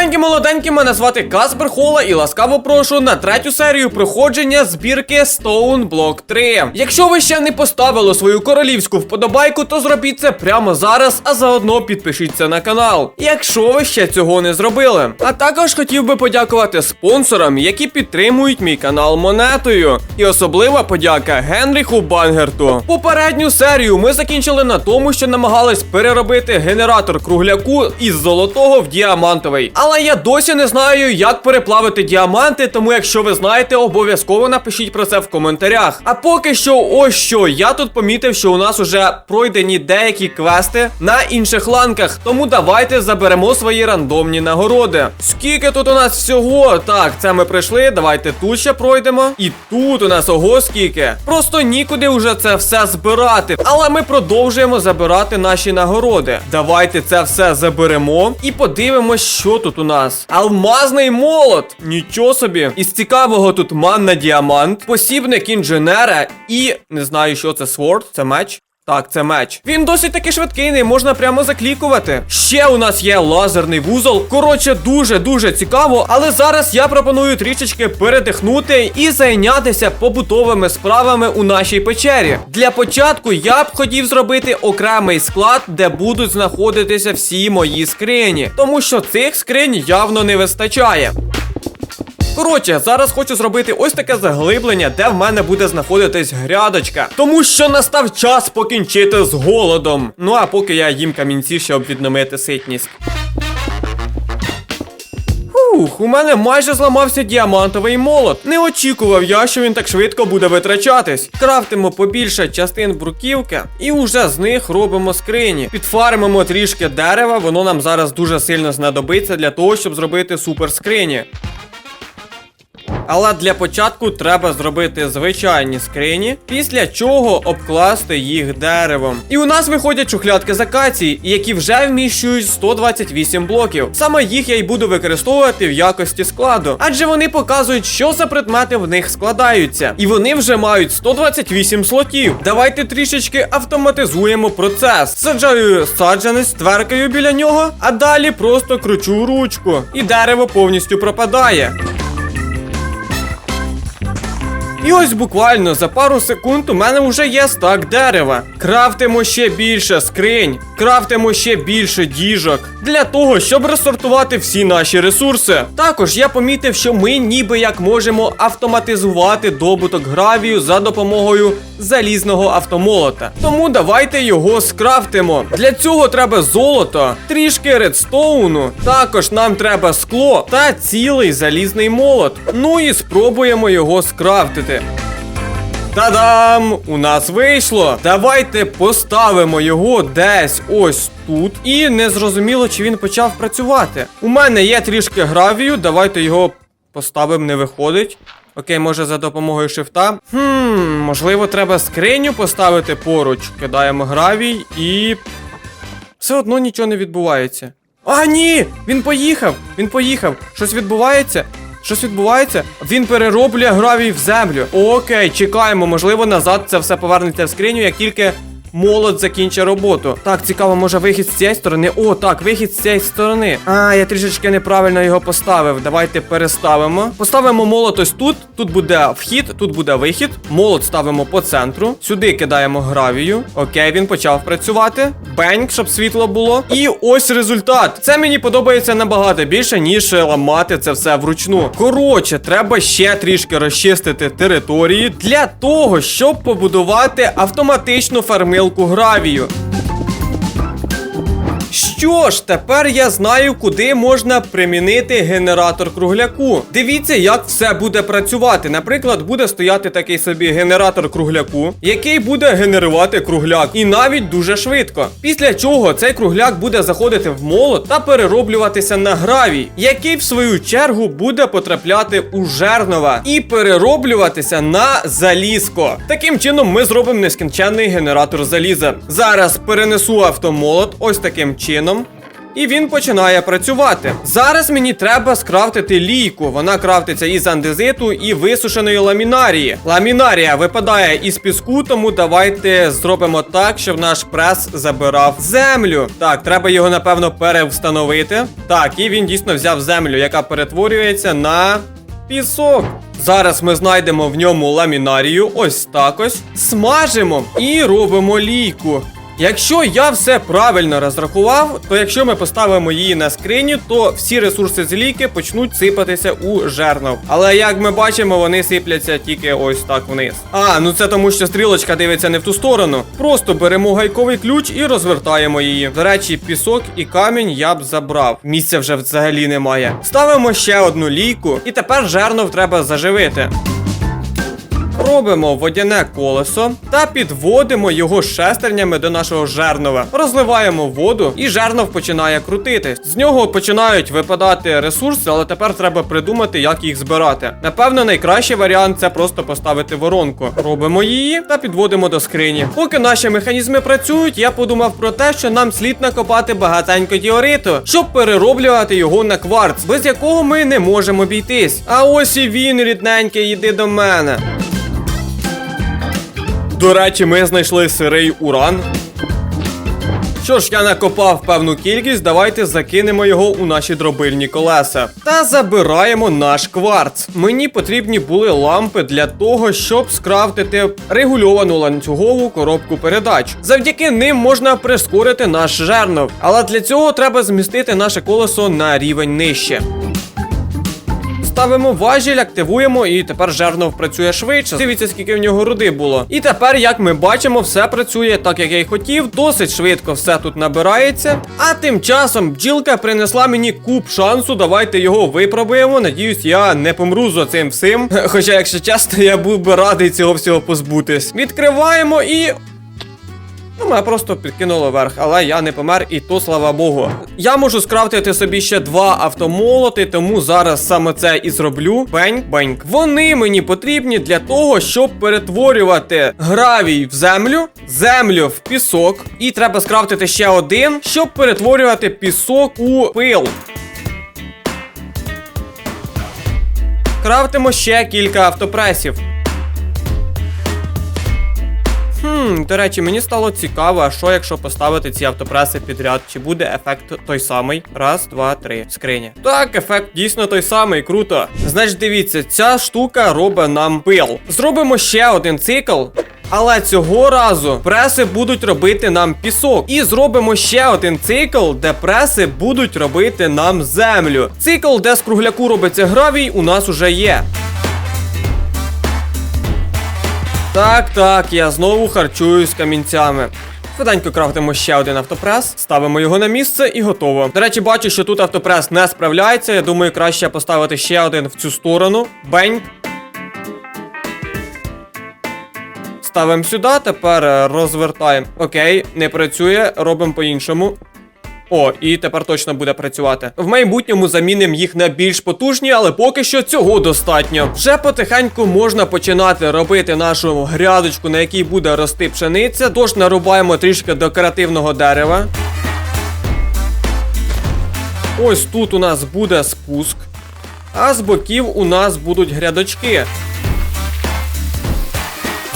Здоровенькі молоденькі, мене звати Каспер Хола і ласкаво прошу на третю серію проходження збірки Stone Block 3. Якщо ви ще не поставили свою королівську вподобайку, то зробіть це прямо зараз, а заодно підпишіться на канал, якщо ви ще цього не зробили. А також хотів би подякувати спонсорам, які підтримують мій канал монетою. І особлива подяка Генріху Бангерту. Попередню серію ми закінчили на тому, що намагались переробити генератор кругляку із золотого в діамантовий. Я досі не знаю, як переплавити діаманти, тому якщо ви знаєте, обов'язково напишіть про це в коментарях. А поки що, ось що, я тут помітив, що у нас уже пройдені деякі квести на інших ланках. Тому давайте заберемо свої рандомні нагороди. Скільки тут у нас всього? Так, це ми пройшли. Давайте тут ще пройдемо. І тут у нас ого скільки. Просто нікуди вже це все збирати. Але ми продовжуємо забирати наші нагороди. Давайте це все заберемо і подивимось, що тут у нас. Алмазний молот! Нічого собі. Із цікавого тут манна діамант, посібник інженера і не знаю, що це сворд, це меч. Так, це меч. Він досить таки швидкий, не можна прямо заклікувати. Ще у нас є лазерний вузол. Коротше, дуже-дуже цікаво, але зараз я пропоную трішечки передихнути і зайнятися побутовими справами у нашій печері. Для початку я б хотів зробити окремий склад, де будуть знаходитися всі мої скрині, тому що цих скринь явно не вистачає. Коротше, зараз хочу зробити ось таке заглиблення, де в мене буде знаходитись грядочка. Тому що настав час покінчити з голодом. Ну а поки я їм камінці, щоб відновити ситність. Ух, у мене майже зламався діамантовий молот. Не очікував я, що він так швидко буде витрачатись. Крафтимо побільше частин бруківки і уже з них робимо скрині. Підфармимо трішки дерева, воно нам зараз дуже сильно знадобиться для того, щоб зробити супер скрині. Але для початку треба зробити звичайні скрині, після чого обкласти їх деревом. І у нас виходять шухлядки з акації, які вже вміщують 128 блоків. Саме їх я й буду використовувати в якості складу, адже вони показують, що за предмети в них складаються. І вони вже мають 128 слотів. Давайте трішечки автоматизуємо процес. Саджаю саджанець тверкою біля нього, а далі просто кручу ручку, і дерево повністю пропадає. І ось буквально за пару секунд у мене вже є стак дерева. Крафтимо ще більше скринь, крафтимо ще більше діжок для того, щоб розсортувати всі наші ресурси. Також я помітив, що ми ніби як можемо автоматизувати добуток гравію за допомогою залізного автомолота. Тому давайте його скрафтимо. Для цього треба золото, трішки редстоуну. Також нам треба скло та цілий залізний молот. Ну і спробуємо його скрафтити. Та-дам! У нас вийшло. Давайте поставимо його десь ось тут. І не зрозуміло, чи він почав працювати. У мене є трішки гравію, давайте його поставимо, не виходить. Окей, може за допомогою шифта. Хм, можливо, треба скриню поставити поруч. Кидаємо гравій і. Все одно нічого не відбувається. А, ні! Він поїхав! Він поїхав! Щось відбувається? Щось відбувається? Він перероблює гравій в землю. Окей, чекаємо, можливо, назад це все повернеться в скриню, як тільки молот закінчить роботу. Так, цікаво, може вихід з цієї сторони. О, так, вихід з цієї сторони. А, я трішечки неправильно його поставив. Давайте переставимо. Поставимо молот ось тут. Тут буде вхід, тут буде вихід. Молот ставимо по центру. Сюди кидаємо гравію. Окей, він почав працювати. Бенк, щоб світло було. І ось результат. Це мені подобається набагато більше, ніж ламати це все вручну. Коротше, треба ще трішки розчистити території для того, щоб побудувати автоматичну фармилку гравію. Що ж, тепер я знаю, куди можна примінити генератор кругляку. Дивіться, як все буде працювати. Наприклад, буде стояти такий собі генератор кругляку, який буде генерувати кругляк, і навіть дуже швидко. Після чого цей кругляк буде заходити в молот та перероблюватися на гравій, який в свою чергу буде потрапляти у жернова і перероблюватися на залізко. Таким чином, ми зробимо нескінченний генератор заліза. Зараз перенесу автомолот ось таким чином. І він починає працювати. Зараз мені треба скрафтити лійку. Вона крафтиться із андезиту і висушеної ламінарії. Ламінарія випадає із піску, тому давайте зробимо так, щоб наш прес забирав землю. Так, треба його напевно перевстановити. Так, і він дійсно взяв землю, яка перетворюється на пісок. Зараз ми знайдемо в ньому ламінарію, ось так ось. Смажимо і робимо лійку. Якщо я все правильно розрахував, то якщо ми поставимо її на скриню, то всі ресурси з ліки почнуть сипатися у жернов. Але як ми бачимо, вони сипляться тільки ось так вниз. А, ну це тому, що стрілочка дивиться не в ту сторону. Просто беремо гайковий ключ і розвертаємо її. До речі, пісок і камінь я б забрав. Місця вже взагалі немає. Ставимо ще одну лійку, і тепер жернов треба заживити. Робимо водяне колесо та підводимо його шестернями до нашого жернова. Розливаємо воду, і жернов починає крутитись. З нього починають випадати ресурси, але тепер треба придумати, як їх збирати. Напевно, найкращий варіант це просто поставити воронку. Робимо її та підводимо до скрині. Поки наші механізми працюють, я подумав про те, що нам слід накопати багатенько діориту, щоб перероблювати його на кварц, без якого ми не можемо обійтись. А ось і він, рідненький, йди до мене. До речі, ми знайшли сирий уран. Що ж, я накопав певну кількість, давайте закинемо його у наші дробильні колеса. Та забираємо наш кварц. Мені потрібні були лампи для того, щоб скрафтити регульовану ланцюгову коробку передач. Завдяки ним можна прискорити наш жернов. Але для цього треба змістити наше колесо на рівень нижче. Ставимо важіль, активуємо, і тепер жернов працює швидше. Дивіться, скільки в нього руди було. І тепер, як ми бачимо, все працює так, як я й хотів. Досить швидко все тут набирається. А тим часом бджілка принесла мені куб шансу. Давайте його випробуємо. Надіюсь, я не помру за цим всім. Хоча, якщо чесно, я був би радий цього всього позбутись. Відкриваємо і. Ну, мене просто підкинуло вверх, але я не помер, і то слава Богу. Я можу скрафтити собі ще два автомолоти, тому зараз саме це і зроблю. Бень, бень. Вони мені потрібні для того, щоб перетворювати гравій в землю, землю в пісок. І треба скрафтити ще один, щоб перетворювати пісок у пил. Крафтимо ще кілька автопресів. До речі, мені стало цікаво, а що якщо поставити ці автопреси підряд, чи буде ефект той самий? Раз, два, три. Скриня. Так, ефект дійсно той самий, круто. Значить, дивіться, ця штука робить нам пил. Зробимо ще один цикл. Але цього разу преси будуть робити нам пісок. І зробимо ще один цикл, де преси будуть робити нам землю. Цикл, де з кругляку робиться гравій, у нас уже є. Так, так, я знову харчуюсь камінцями. Швиденько крафтимо ще один автопрес, ставимо його на місце і готово. До речі, бачу, що тут автопрес не справляється. Я думаю, краще поставити ще один в цю сторону. Бень. Ставимо сюди, тепер е, розвертаємо. Окей, не працює, робимо по-іншому. О, і тепер точно буде працювати. В майбутньому замінимо їх на більш потужні, але поки що цього достатньо. Вже потихеньку можна починати робити нашу грядочку, на якій буде рости пшениця. Тож нарубаємо трішки декоративного дерева. Ось тут у нас буде спуск. А з боків у нас будуть грядочки.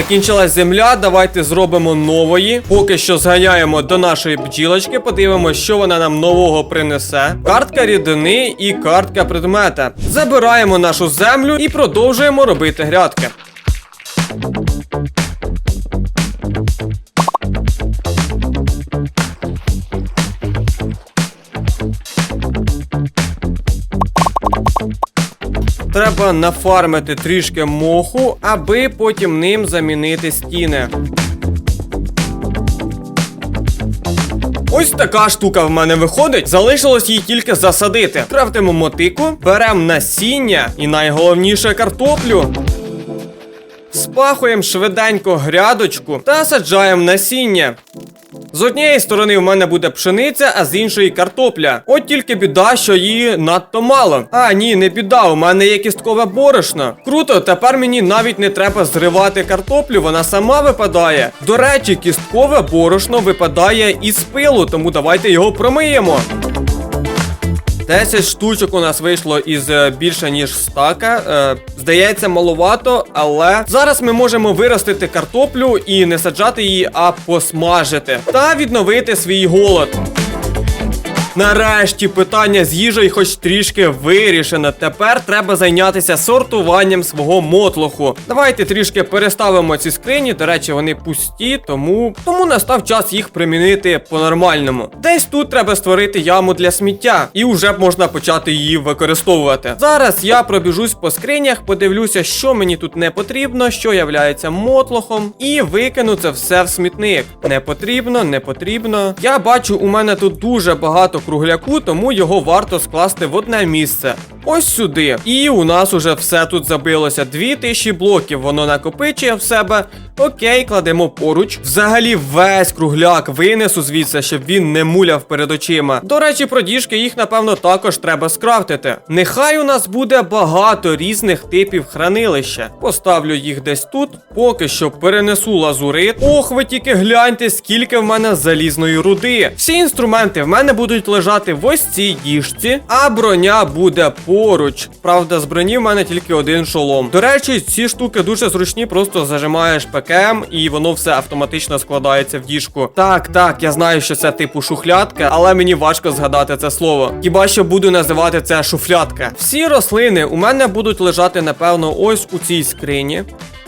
Закінчилась земля, давайте зробимо нової. Поки що зганяємо до нашої бджілочки, подивимося, що вона нам нового принесе. Картка рідини і картка предмета. Забираємо нашу землю і продовжуємо робити грядки. Треба нафармити трішки моху, аби потім ним замінити стіни. Ось така штука в мене виходить. Залишилось її тільки засадити. Крафтимо мотику, беремо насіння і найголовніше картоплю. Спахуємо швиденько грядочку та саджаємо насіння. З однієї сторони в мене буде пшениця, а з іншої картопля. От тільки біда, що її надто мало. А ні, не біда, у мене є кісткове борошно. Круто, тепер мені навіть не треба зривати картоплю, вона сама випадає. До речі, кісткове борошно випадає із пилу, тому давайте його промиємо. 10 штучок у нас вийшло із е, більше ніж стака. Е, здається, маловато, але зараз ми можемо виростити картоплю і не саджати її, а посмажити та відновити свій голод. Нарешті питання з їжею хоч трішки вирішено. Тепер треба зайнятися сортуванням свого мотлоху. Давайте трішки переставимо ці скрині. До речі, вони пусті, тому тому настав час їх примінити по-нормальному. Десь тут треба створити яму для сміття, і вже можна почати її використовувати. Зараз я пробіжусь по скринях, подивлюся, що мені тут не потрібно, що являється мотлохом, і викину це все в смітник. Не потрібно, не потрібно. Я бачу, у мене тут дуже багато кругляку, тому його варто скласти в одне місце. Ось сюди. І у нас уже все тут забилося. 2000 блоків воно накопичує в себе. Окей, кладемо поруч. Взагалі весь кругляк винесу звідси, щоб він не муляв перед очима. До речі, про діжки їх, напевно, також треба скрафтити. Нехай у нас буде багато різних типів хранилища. Поставлю їх десь тут, поки що перенесу лазурит. Ох, ви тільки гляньте, скільки в мене залізної руди. Всі інструменти в мене будуть лежати в ось цій діжці, а броня буде поруч. Правда, з броні в мене тільки один шолом. До речі, ці штуки дуже зручні, просто зажимаєш ПКМ і воно все автоматично складається в діжку. Так, так, я знаю, що це типу шухлядка, але мені важко згадати це слово. Хіба що буду називати це шуфлядка. Всі рослини у мене будуть лежати, напевно, ось у цій скрині.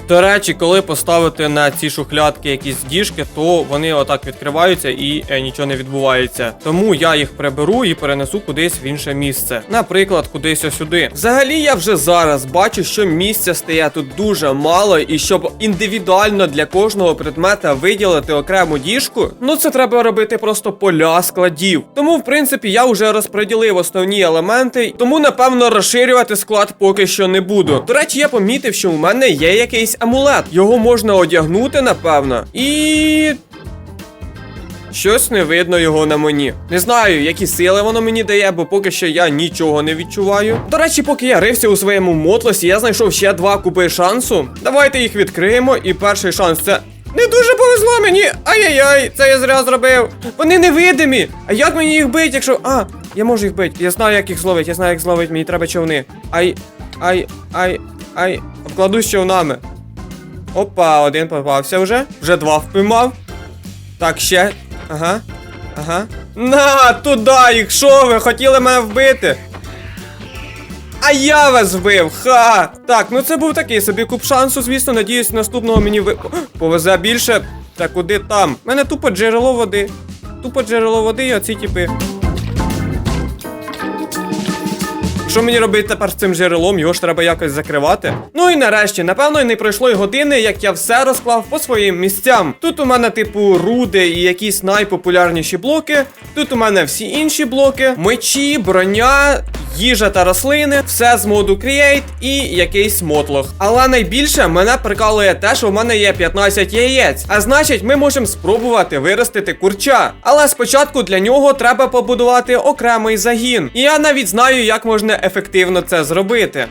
До речі, коли поставити на ці шухлядки якісь діжки, то вони отак відкриваються і е, нічого не відбувається. Тому я їх приберу і перенесу кудись в інше місце. Наприклад, кудись сюди. Взагалі, я вже зараз бачу, що місця стає тут дуже мало, і щоб індивідуально для кожного предмета виділити окрему діжку, ну це треба робити просто поля складів. Тому, в принципі, я вже розподілив основні елементи, тому напевно розширювати склад поки що не буду. До речі, я помітив, що у мене є якийсь амулет. Його можна одягнути, напевно. І. Щось не видно його на мені. Не знаю, які сили воно мені дає, бо поки що я нічого не відчуваю. До речі, поки я рився у своєму мотлосі, я знайшов ще два куби шансу. Давайте їх відкриємо. І перший шанс це. Не дуже повезло мені! Ай-яй-яй, це я зря зробив. Вони невидимі. А як мені їх бить, якщо. А, я можу їх бити. Я знаю, як їх зловить, я знаю, як зловить, мені треба човни. Ай, ай, ай, ай. Обкладусь човнами. Опа, один попався вже. Вже два впіймав. Так, ще. Ага. Ага. На, туди їх, що ви? Хотіли мене вбити? А я вас вбив! Ха! Так, ну це був такий собі куб шансу, звісно. Надіюсь, наступного мені ви... повезе більше. Та куди там? У мене тупо джерело води. Тупо джерело води і оці типи. Що мені робити тепер з цим джерелом? Його ж треба якось закривати. Ну і нарешті, напевно, не пройшло й години, як я все розклав по своїм місцям. Тут у мене, типу, руди і якісь найпопулярніші блоки. Тут у мене всі інші блоки, мечі, броня. Їжа та рослини, все з моду Create і якийсь мотлох. Але найбільше мене прикалує те, що в мене є 15 яєць. А значить, ми можемо спробувати виростити курча. Але спочатку для нього треба побудувати окремий загін. І я навіть знаю, як можна ефективно це зробити.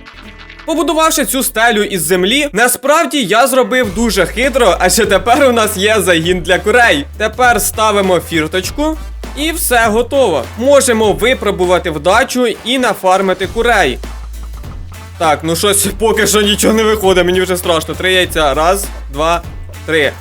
Побудувавши цю стелю із землі, насправді я зробив дуже хитро, а ще тепер у нас є загін для курей. Тепер ставимо фірточку. І все готово. Можемо випробувати вдачу і нафармити курей. Так, ну щось поки що нічого не виходить, мені вже страшно. Три яйця. Раз, два, три.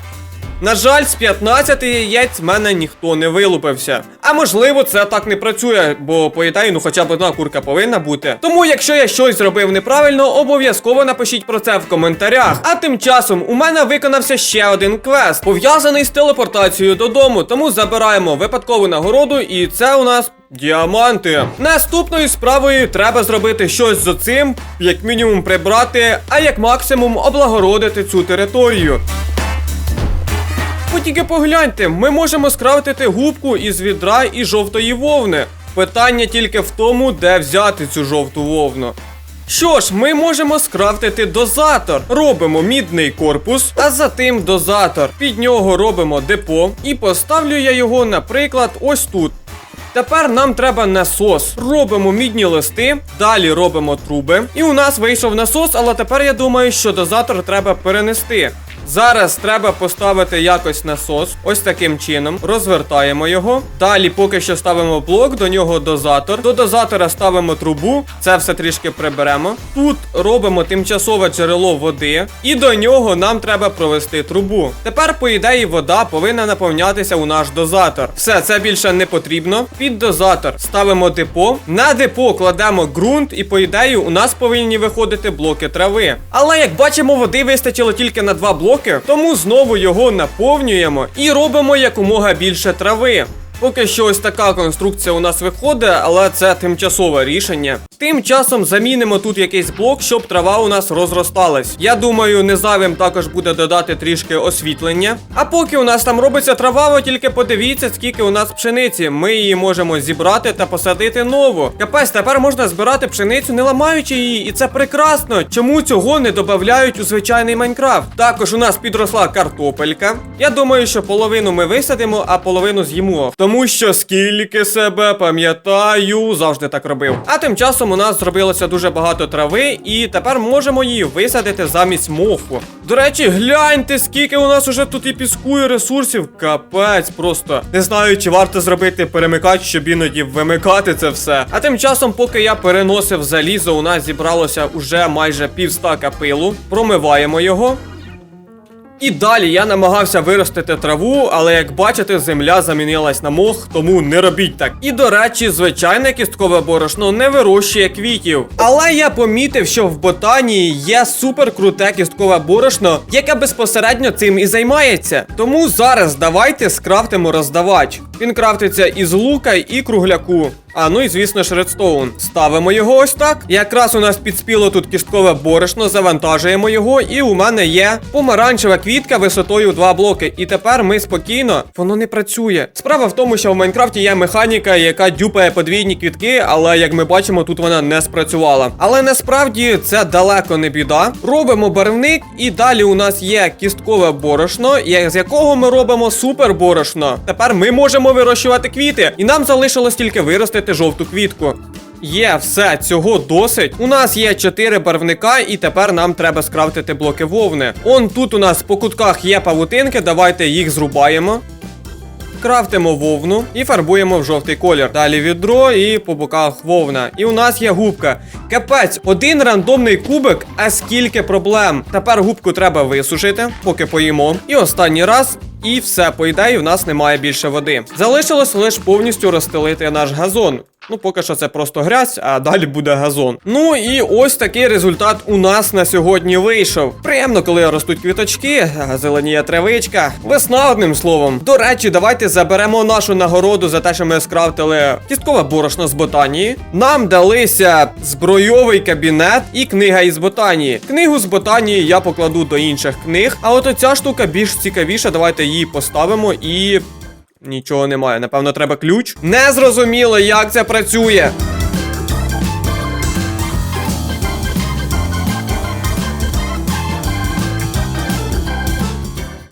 На жаль, з 15 яєць в мене ніхто не вилупився. А можливо, це так не працює, бо по ну хоча б одна курка повинна бути. Тому, якщо я щось зробив неправильно, обов'язково напишіть про це в коментарях. А тим часом у мене виконався ще один квест, пов'язаний з телепортацією додому. Тому забираємо випадкову нагороду, і це у нас. Діаманти. Наступною справою треба зробити щось з цим, як мінімум прибрати, а як максимум облагородити цю територію. Ви тільки погляньте, ми можемо скрафтити губку із відра і жовтої вовни. Питання тільки в тому, де взяти цю жовту вовну. Що ж, ми можемо скрафтити дозатор. Робимо мідний корпус, а за тим дозатор. Під нього робимо депо. І поставлю я його, наприклад, ось тут. Тепер нам треба насос. Робимо мідні листи, далі робимо труби. І у нас вийшов насос, але тепер я думаю, що дозатор треба перенести. Зараз треба поставити якось насос, ось таким чином. Розвертаємо його. Далі, поки що ставимо блок, до нього дозатор. До дозатора ставимо трубу. Це все трішки приберемо. Тут робимо тимчасове джерело води, і до нього нам треба провести трубу. Тепер, по ідеї, вода повинна наповнятися у наш дозатор. Все, це більше не потрібно. Під дозатор ставимо депо. На депо кладемо ґрунт, і по ідеї у нас повинні виходити блоки трави. Але як бачимо, води вистачило тільки на два блоки, тому знову його наповнюємо і робимо якомога більше трави. Поки що ось така конструкція у нас виходить, але це тимчасове рішення. Тим часом замінимо тут якийсь блок, щоб трава у нас розросталась. Я думаю, незайвим також буде додати трішки освітлення. А поки у нас там робиться трава, ви тільки подивіться, скільки у нас пшениці. Ми її можемо зібрати та посадити нову. Капець, тепер можна збирати пшеницю, не ламаючи її, і це прекрасно. Чому цього не додають у звичайний Майнкрафт? Також у нас підросла картопелька. Я думаю, що половину ми висадимо, а половину з'їмо. Тому що скільки себе пам'ятаю, завжди так робив. А тим часом у нас зробилося дуже багато трави, і тепер можемо її висадити замість моху. До речі, гляньте, скільки у нас уже тут і піску, і ресурсів. Капець, просто не знаю, чи варто зробити перемикач, щоб іноді вимикати це все. А тим часом, поки я переносив залізо, у нас зібралося уже майже півстака пилу. Промиваємо його. І далі я намагався виростити траву, але як бачите, земля замінилась на мох, тому не робіть так. І до речі, звичайне кісткове борошно не вирощує квітів. Але я помітив, що в ботанії є супер круте кісткове борошно, яке безпосередньо цим і займається. Тому зараз давайте скрафтимо роздавач. Він крафтиться із лука і кругляку. А ну і звісно ж редстоун. Ставимо його ось так. Якраз у нас підспіло тут кісткове борошно, завантажуємо його, і у мене є помаранчева квітка висотою 2 блоки. І тепер ми спокійно, воно не працює. Справа в тому, що в Майнкрафті є механіка, яка дюпає подвійні квітки, але як ми бачимо, тут вона не спрацювала. Але насправді це далеко не біда. Робимо барвник, і далі у нас є кісткове борошно, з якого ми робимо супер борошно. Тепер ми можемо вирощувати квіти, і нам залишилось тільки виростити жовту квітку. Є, все, цього досить. У нас є 4 барвника, і тепер нам треба скрафтити блоки вовни. Он тут у нас по кутках є павутинки, давайте їх зрубаємо. Крафтимо вовну і фарбуємо в жовтий колір. Далі відро і по боках вовна. І у нас є губка. Капець, один рандомний кубик, а скільки проблем. Тепер губку треба висушити, поки поїмо. І останній раз. І все, по ідеї, в нас немає більше води. Залишилось лише повністю розстелити наш газон. Ну, поки що це просто грязь, а далі буде газон. Ну і ось такий результат у нас на сьогодні вийшов. Приємно, коли ростуть квіточки, зеленіє травичка. Весна одним словом. До речі, давайте заберемо нашу нагороду за те, що ми скрафтили кісткове борошно з ботанії. Нам далися збройовий кабінет і книга із ботанії. Книгу з ботанії я покладу до інших книг. А от оця штука більш цікавіша. Давайте її поставимо і. Нічого немає. Напевно, треба ключ. Не зрозуміло, як це працює.